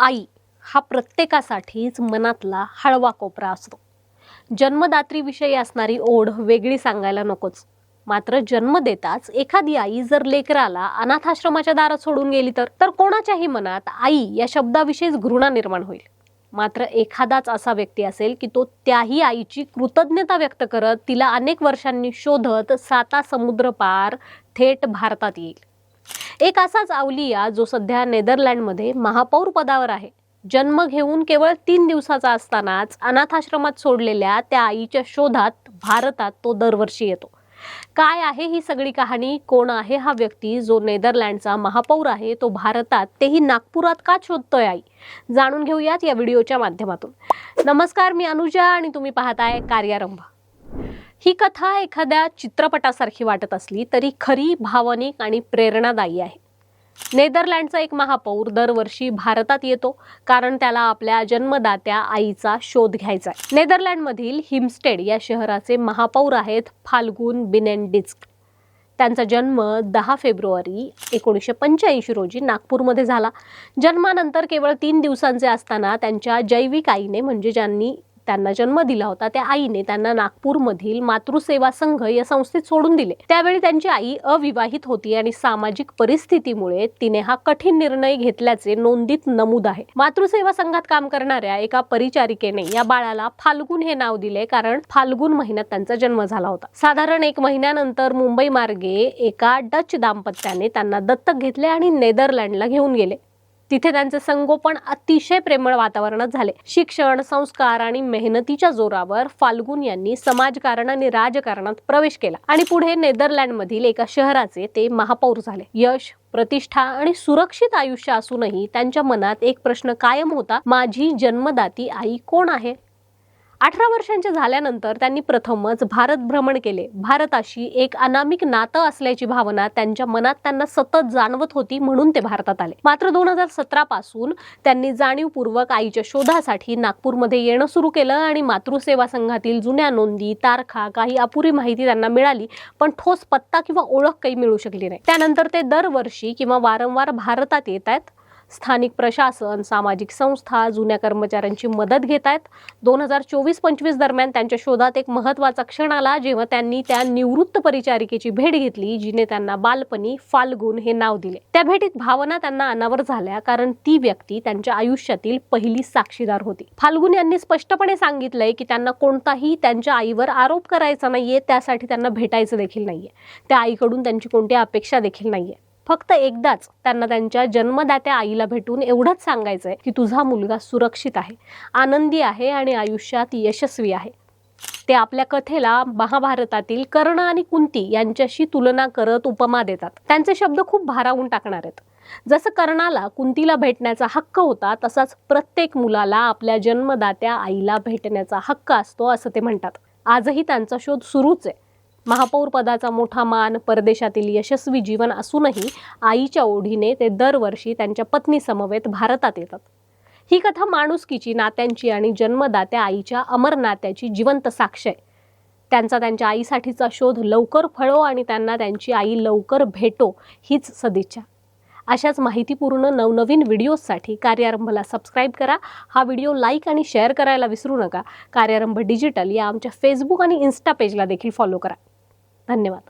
आई हा प्रत्येकासाठीच मनातला हळवा कोपरा असतो. जन्मदात्रीविषयी असणारी ओढ वेगळी सांगायला नकोच. मात्र जन्म देताच एखादी आई जर लेकराला अनाथाश्रमाच्या दारात सोडून गेली तर तर कोणाच्याही मनात आई या शब्दाविषयीच घृणा निर्माण होईल. मात्र एखादाच असा व्यक्ती असेल की तो त्याही आईची कृतज्ञता व्यक्त करत तिला अनेक वर्षांनी शोधत साता समुद्र पार थेट भारतात येईल. एक असाच अवलिया जो सध्या नेदरलँडमध्ये महापौर पदावर आहे. जन्म घेऊन केवळ तीन दिवसाचा असतानाच अनाथाश्रमात सोडलेल्या त्या आईच्या शोधात भारतात तो दरवर्षी येतो. काय आहे ही सगळी कहाणी? कोण आहे हा व्यक्ती जो नेदरलँडचा महापौर आहे? तो भारतात तेही नागपुरात का शोधतोय आई? जाणून घेऊयात या व्हिडिओच्या माध्यमातून. नमस्कार मी अनुजा आणि तुम्ही पाहताय कार्यारंभ. ही कथा एखाद्या चित्रपटासारखी वाटत असली तरी खरी भावनिक आणि प्रेरणादायी आहे. नेदरलँडचा एक महापौर दरवर्षी भारतात येतो कारण त्याला आपल्या जन्मदात्या आईचा शोध घ्यायचा आहे. नेदरलँडमधील हिमस्टेड या शहराचे महापौर आहेत फाल्गुन बिनेंडिस्क त्यांचा जन्म दहा फेब्रुवारी एकोणीसशे पंच्याऐंशी रोजी नागपूरमध्ये झाला. जन्मानंतर केवळ तीन दिवसांचे असताना त्यांच्या जैविक आईने म्हणजे ज्यांनी त्यांना जन्म दिला होता. त्या आईने त्यांना नागपूरमधील मातृसेवा संघ या संस्थेत सोडून दिले. त्यावेळी त्यांची आई अविवाहित होती आणि सामाजिक परिस्थितीमुळे तिने हा कठीण निर्णय घेतल्याचे नोंदीत नमूद आहे. मातृसेवा संघात काम करणाऱ्या एका परिचारिकेने या बाळाला फाल्गुन हे नाव दिले कारण फाल्गुन महिन्यात त्यांचा जन्म झाला होता. साधारण एक महिन्यानंतर मुंबई मार्गे एका डच दाम्पत्याने त्यांना दत्तक घेतले आणि नेदरलँडला घेऊन गेले. तिथे त्यांचे संगोपन अतिशय प्रेमळ वातावरणात झाले. शिक्षण संस्कार आणि मेहनतीच्या जोरावर फाल्गुन यांनी समाजकारण आणि राजकारणात प्रवेश केला आणि पुढे नेदरलँडमधील एका शहराचे ते महापौर झाले. यश प्रतिष्ठा आणि सुरक्षित आयुष्य असूनही त्यांच्या मनात एक प्रश्न कायम होता माझी जन्मदाती आई कोण आहे? अठरा वर्षांचे झाल्यानंतर त्यांनी प्रथमच भारत भ्रमण केले. भारताशी एक अनामिक नातं असल्याची भावना त्यांच्या मनात त्यांना सतत जाणवत होती म्हणून ते भारतात आले. मात्र दोन हजार सतरा पासून त्यांनी जाणीवपूर्वक आईच्या शोधासाठी नागपूरमध्ये येणं सुरू केलं आणि मातृसेवा संघातील जुन्या नोंदी तारखा काही अपुरी माहिती त्यांना मिळाली पण ठोस पत्ता किंवा ओळख काही मिळू शकली नाही. त्यानंतर ते दरवर्षी किंवा वारंवार भारतात येत आहेत. स्थानिक प्रशासन सामाजिक संस्था जुन्या कर्मचाऱ्यांची मदत घेत आहेत दोन हजार चोवीस पंचवीस दरम्यान त्यांच्या शोधात एक महत्त्वाचा क्षण आला जेव्हा त्यांनी त्या निवृत्त परिचारिकेची भेट घेतली जिने त्यांना बालपणी फाल्गुन हे नाव दिले. त्या भेटीत भावना त्यांना अनावर झाल्या कारण ती व्यक्ती त्यांच्या आयुष्यातील पहिली साक्षीदार होती. फाल्गुन यांनी स्पष्टपणे सांगितलंय की त्यांना कोणताही त्यांच्या आईवर आरोप करायचा नाहीये त्यासाठी त्यांना भेटायचं देखील नाहीये. त्या आईकडून त्यांची कोणती अपेक्षा देखील नाहीये. फक्त एकदाच त्यांना त्यांच्या जन्मदात्या आईला भेटून एवढंच सांगायचंय की तुझा मुलगा सुरक्षित आहे आनंदी आहे आणि आयुष्यात यशस्वी आहे. ते आपल्या कथेला महाभारतातील कर्ण आणि कुंती यांच्याशी तुलना करत उपमा देतात. त्यांचे शब्द खूप भारावून टाकणार आहेत. जसं कर्णाला कुंतीला भेटण्याचा हक्क होता तसाच प्रत्येक मुलाला आपल्या जन्मदात्या आईला भेटण्याचा हक्क असतो असं ते म्हणतात. आजही त्यांचा शोध सुरूच आहे. महापौर पदाचा मोठा मान परदेशातील यशस्वी जीवन असूनही आईच्या ओढीने ते दरवर्षी त्यांच्या पत्नीसमवेत भारतात येतात. ही कथा माणुसकीची नात्यांची आणि जन्मदात्या आईच्या अमर नात्याची जिवंत साक्ष आहे. त्यांचा त्यांच्या आईसाठीचा शोध लवकर फळो आणि त्यांना त्यांची आई लवकर भेटो हीच सदिच्छा. अशाच माहितीपूर्ण नवनवीन व्हिडिओजसाठी कार्यारंभला सबस्क्राईब करा. हा व्हिडिओ लाईक आणि शेअर करायला विसरू नका. कार्यारंभ डिजिटल या आमच्या फेसबुक आणि इन्स्टा पेजला देखील फॉलो करा. धन्यवाद